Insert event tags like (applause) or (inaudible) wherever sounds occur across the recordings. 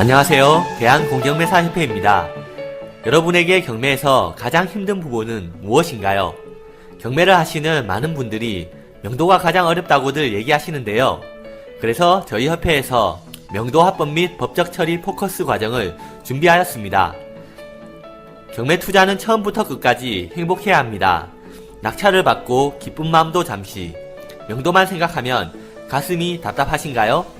안녕하세요. 대한공경매사협회입니다. 여러분에게 경매에서 가장 힘든 부분은 무엇인가요? 경매를 하시는 많은 분들이 명도가 가장 어렵다고들 얘기하시는데요. 그래서 저희 협회에서 명도 합법 및 법적 처리 포커스 과정을 준비하였습니다. 경매 투자는 처음부터 끝까지 행복해야 합니다. 낙찰을 받고 기쁜 마음도 잠시. 명도만 생각하면 가슴이 답답하신가요?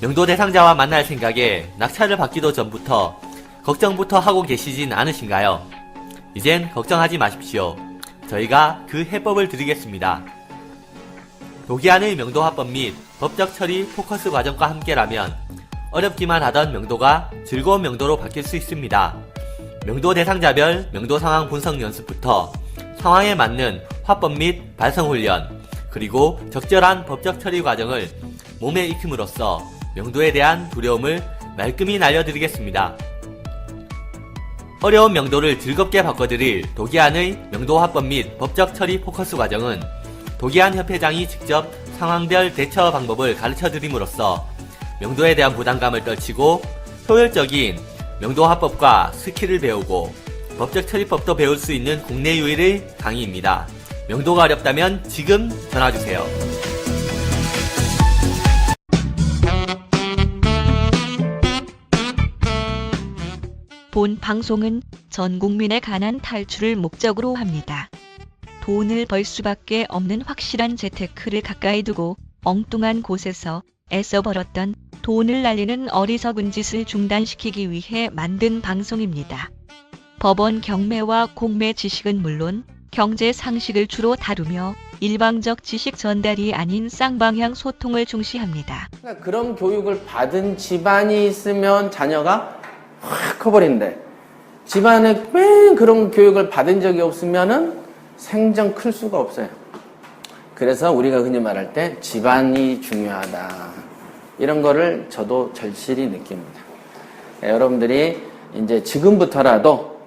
명도 대상자와 만날 생각에 낙찰을 받기도 전부터 걱정부터 하고 계시진 않으신가요? 이젠 걱정하지 마십시오. 저희가 그 해법을 드리겠습니다. 도기안의 명도 화법 및 법적 처리 포커스 과정과 함께라면 어렵기만 하던 명도가 즐거운 명도로 바뀔 수 있습니다. 명도 대상자별 명도 상황 분석 연습부터 상황에 맞는 화법 및 발성 훈련, 그리고 적절한 법적 처리 과정을 몸에 익힘으로써 명도에 대한 두려움을 말끔히 날려드리겠습니다. 어려운 명도를 즐겁게 바꿔드릴 도기안의 명도 화법 및 법적 처리 포커스 과정은 도기안 협회장이 직접 상황별 대처 방법을 가르쳐 드림으로써 명도에 대한 부담감을 떨치고 효율적인 명도 화법과 스킬을 배우고 법적 처리법도 배울 수 있는 국내 유일의 강의입니다. 명도가 어렵다면 지금 전화주세요. 본 방송은 전 국민의 가난 탈출을 목적으로 합니다. 돈을 벌 수밖에 없는 확실한 재테크를 가까이 두고 엉뚱한 곳에서 애써 벌었던 돈을 날리는 어리석은 짓을 중단시키기 위해 만든 방송입니다. 법원 경매와 공매 지식은 물론 경제 상식을 주로 다루며 일방적 지식 전달이 아닌 쌍방향 소통을 중시합니다. 그러니까 그런 교육을 받은 집안이 있으면 자녀가 확 커버린대. 집안에 웬 그런 교육을 받은 적이 없으면은 생전 클 수가 없어요. 그래서 우리가 흔히 말할 때 집안이 중요하다. 이런 거를 저도 절실히 느낍니다. 예, 여러분들이 이제 지금부터라도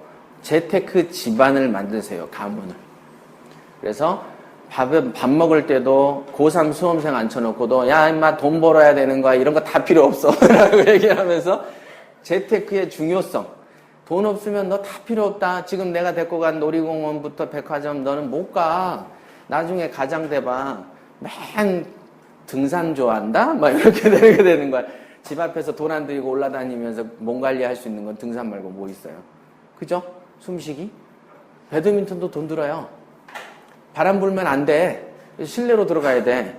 재테크 집안을 만드세요. 가문을. 그래서 밥을, 밥 먹을 때도 고3 수험생 앉혀놓고도 야, 임마 돈 벌어야 되는 거야. 이런 거 다 필요 없어. (laughs) 라고 얘기하면서 재테크의 중요성. 돈 없으면 너 다 필요 없다. 지금 내가 데리고 간 놀이공원부터 백화점 너는 못 가. 나중에 가장 돼봐. 맨 등산 좋아한다? 막 이렇게 (laughs) 되게 되는 거야. 집 앞에서 돈 안 들이고 올라다니면서 몸 관리할 수 있는 건 등산 말고 뭐 있어요? 그죠? 숨쉬기? 배드민턴도 돈 들어요. 바람 불면 안 돼. 실내로 들어가야 돼.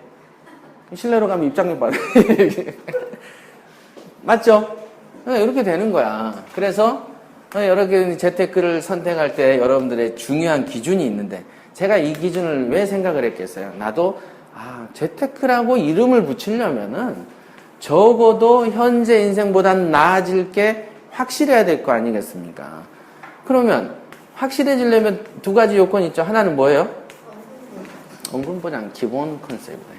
실내로 가면 입장료 받아. (laughs) 맞죠? 네, 이렇게 되는 거야. 그래서 여러 개 재테크를 선택할 때 여러분들의 중요한 기준이 있는데 제가 이 기준을 왜 생각을 했겠어요? 나도 아, 재테크라고 이름을 붙이려면은 적어도 현재 인생보단 나아질 게 확실해야 될 거 아니겠습니까? 그러면 확실해지려면 두 가지 요건이 있죠. 하나는 뭐예요? 원금 보장 기본 컨셉이에요.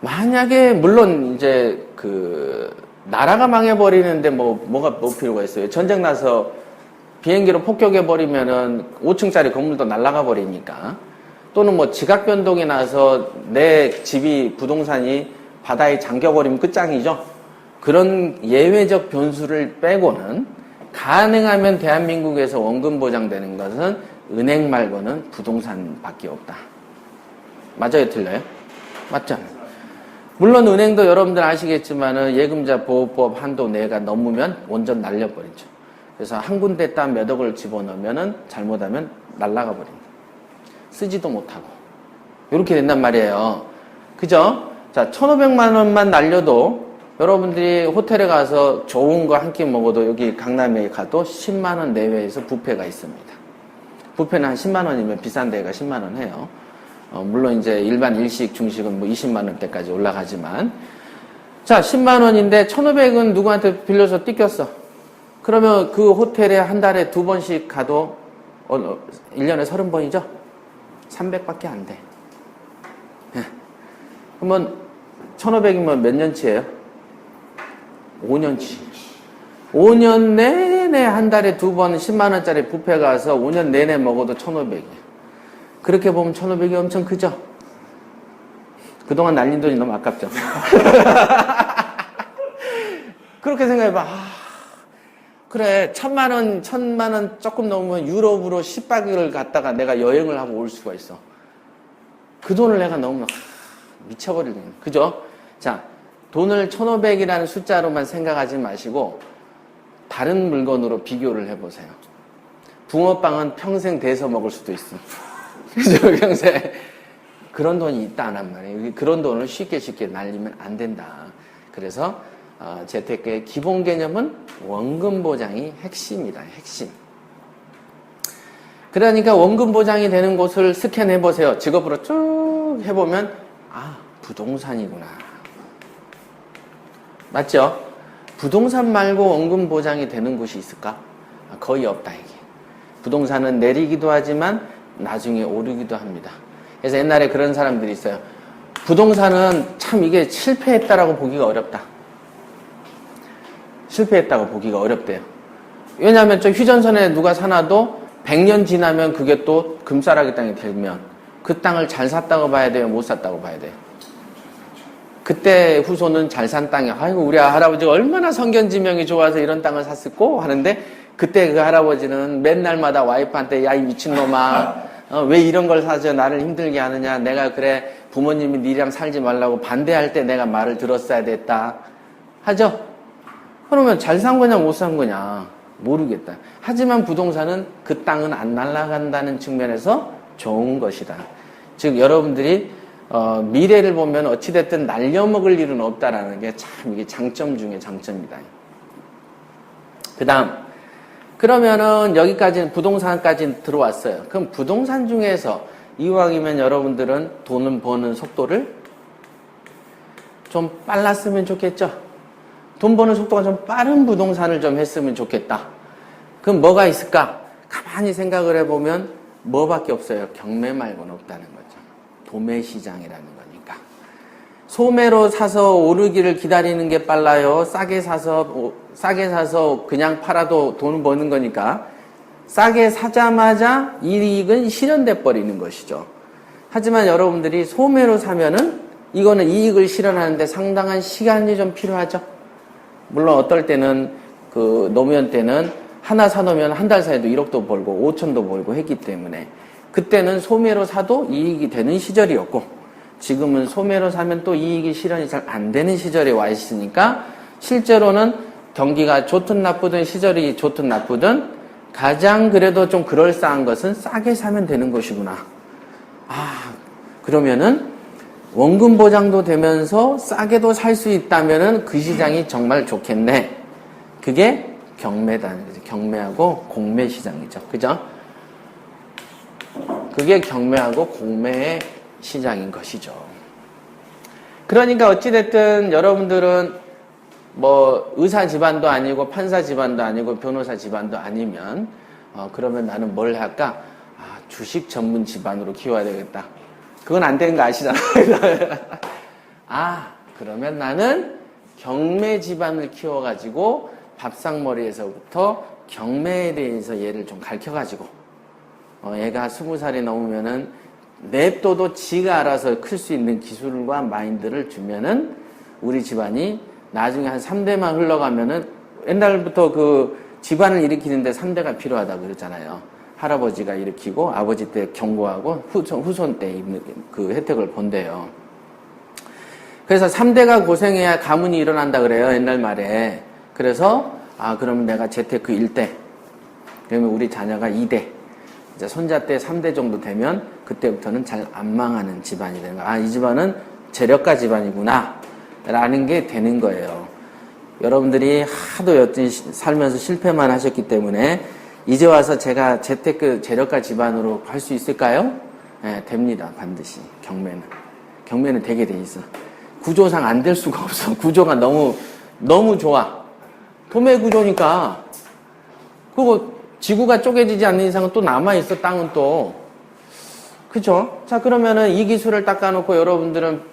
만약에 물론 이제 그 나라가 망해버리는데 뭐 뭐가 뭐 필요가 있어요? 전쟁 나서 비행기로 폭격해 버리면은 5층짜리 건물도 날아가 버리니까 또는 뭐 지각 변동이 나서 내 집이 부동산이 바다에 잠겨 버리면 끝장이죠. 그런 예외적 변수를 빼고는 가능하면 대한민국에서 원금 보장되는 것은 은행 말고는 부동산밖에 없다. 맞아요, 틀려요? 맞잖아요. 물론 은행도 여러분들 아시겠지만은 예금자 보호법 한도 내가 넘으면 완전 날려버리죠. 그래서 한 군데 딱 몇 억을 집어넣으면은 잘못하면 날라가 버립니다. 쓰지도 못하고. 이렇게 된단 말이에요. 그죠? 자, 1,500만 원만 날려도 여러분들이 호텔에 가서 좋은 거 한 끼 먹어도 여기 강남에 가도 10만 원 내외에서 부페가 있습니다. 부페는 한 10만 원이면 비싼 데가 10만 원 해요. 어, 물론 이제 일반 일식, 중식은 뭐 20만 원대까지 올라가지만 자, 10만 원인데 1,500은 누구한테 빌려서 띠꼈어. 그러면 그 호텔에 한 달에 두 번씩 가도 어, 1년에 30번이죠? 300밖에 안 돼. 예. 그러면 1,500이면 몇 년치예요? 5년치. 5년 내내 한 달에 두 번 10만 원짜리 뷔페 가서 5년 내내 먹어도 1,500이야. 그렇게 보면 1,500이 엄청 크죠? 그동안 날린 돈이 너무 아깝죠? (laughs) 그렇게 생각해봐. 아, 그래, 천만 원, 천만 원 조금 넘으면 유럽으로 10박을 갔다가 내가 여행을 하고 올 수가 있어. 그 돈을 내가 너무 미쳐버리는 거예요. 그죠? 자, 돈을 1500이라는 숫자로만 생각하지 마시고 다른 물건으로 비교를 해보세요. 붕어빵은 평생 대서 먹을 수도 있어. 그죠? 평생. (laughs) 그런 돈이 있다는 말이에요. 그런 돈을 쉽게 쉽게 날리면 안 된다. 그래서 어, 재테크의 기본 개념은 원금 보장이 핵심이다. 핵심. 그러니까 원금 보장이 되는 곳을 스캔해 보세요. 직업으로 쭉 해보면 아 부동산이구나. 맞죠? 부동산 말고 원금 보장이 되는 곳이 있을까? 아, 거의 없다 이게. 부동산은 내리기도 하지만 나중에 오르기도 합니다. 그래서 옛날에 그런 사람들이 있어요. 부동산은 참 이게 실패했다라고 보기가 어렵다. 실패했다고 보기가 어렵대요. 왜냐하면 저 휴전선에 누가 사놔도 100년 지나면 그게 또 금싸라기 땅이 되면 그 땅을 잘 샀다고 봐야 돼요? 못 샀다고 봐야 돼요? 그때 후손은 잘 산 땅에 아이고 우리 할아버지가 얼마나 성견지명이 좋아서 이런 땅을 샀을꼬 하는데 그때 그 할아버지는 맨날마다 와이프한테 야 이 미친놈아. 어, 왜 이런 걸 사줘? 나를 힘들게 하느냐? 내가 그래 부모님이 니랑 살지 말라고 반대할 때 내가 말을 들었어야 됐다. 하죠? 그러면 잘 산 거냐 못 산 거냐? 모르겠다. 하지만 부동산은 그 땅은 안 날아간다는 측면에서 좋은 것이다. 즉 여러분들이 어, 미래를 보면 어찌됐든 날려먹을 일은 없다라는 게 참 이게 장점 중에 장점이다. 그 다음, 그러면은 여기까지는 부동산까지 들어왔어요. 그럼 부동산 중에서 이왕이면 여러분들은 돈을 버는 속도를 좀 빨랐으면 좋겠죠? 돈 버는 속도가 좀 빠른 부동산을 좀 했으면 좋겠다. 그럼 뭐가 있을까? 가만히 생각을 해보면 뭐밖에 없어요. 경매 말고는 없다는 거죠. 도매 시장이라는 거니까. 소매로 사서 오르기를 기다리는 게 빨라요. 싸게 사서 오- 싸게 사서 그냥 팔아도 돈 버는 거니까 싸게 사자마자 이익은 실현돼 버리는 것이죠. 하지만 여러분들이 소매로 사면은 이거는 이익을 실현하는데 상당한 시간이 좀 필요하죠. 물론 어떨 때는 그 노무현 때는 하나 사놓으면 한 달 사이에도 1억도 벌고 5천도 벌고 했기 때문에 그때는 소매로 사도 이익이 되는 시절이었고 지금은 소매로 사면 또 이익이 실현이 잘 안 되는 시절에 와 있으니까 실제로는 경기가 좋든 나쁘든 시절이 좋든 나쁘든 가장 그래도 좀 그럴싸한 것은 싸게 사면 되는 것이구나. 아, 그러면은 원금 보장도 되면서 싸게도 살 수 있다면은 그 시장이 정말 좋겠네. 그게 경매다는 거죠. 경매하고 공매 시장이죠. 그죠? 그게 경매하고 공매의 시장인 것이죠. 그러니까 어찌됐든 여러분들은 뭐 의사 집안도 아니고 판사 집안도 아니고 변호사 집안도 아니면 어, 그러면 나는 뭘 할까? 아, 주식 전문 집안으로 키워야 되겠다. 그건 안 되는 거 아시잖아요. (laughs) 아, 그러면 나는 경매 집안을 키워가지고 밥상머리에서부터 경매에 대해서 얘를 좀 가르쳐가지고 어, 얘가 스무 살이 넘으면은 냅둬도 지가 알아서 클 수 있는 기술과 마인드를 주면은 우리 집안이 나중에 한 3대만 흘러가면은 옛날부터 그 집안을 일으키는데 3대가 필요하다고 그랬잖아요. 할아버지가 일으키고 아버지 때 경고하고 후손, 후손 때 있는 그 혜택을 본대요. 그래서 3대가 고생해야 가문이 일어난다 그래요. 옛날 말에. 그래서 아 그러면 내가 재테크 1대 그러면 우리 자녀가 2대 이제 손자 때 3대 정도 되면 그때부터는 잘 안 망하는 집안이 되는 거야. 아, 이 집안은 재력가 집안이구나. 라는 게 되는 거예요. 여러분들이 하도 여튼 시- 살면서 실패만 하셨기 때문에 이제 와서 제가 재테크 재력가 집안으로 할 수 있을까요? 네, 됩니다. 반드시. 경매는. 경매는 되게 돼 있어. 구조상 안 될 수가 없어. (laughs) 구조가 너무, 너무 좋아. 도매 구조니까. 그리고 지구가 쪼개지지 않는 이상은 또 남아있어, 땅은 또. 그죠? 자, 그러면은 이 기술을 닦아놓고 여러분들은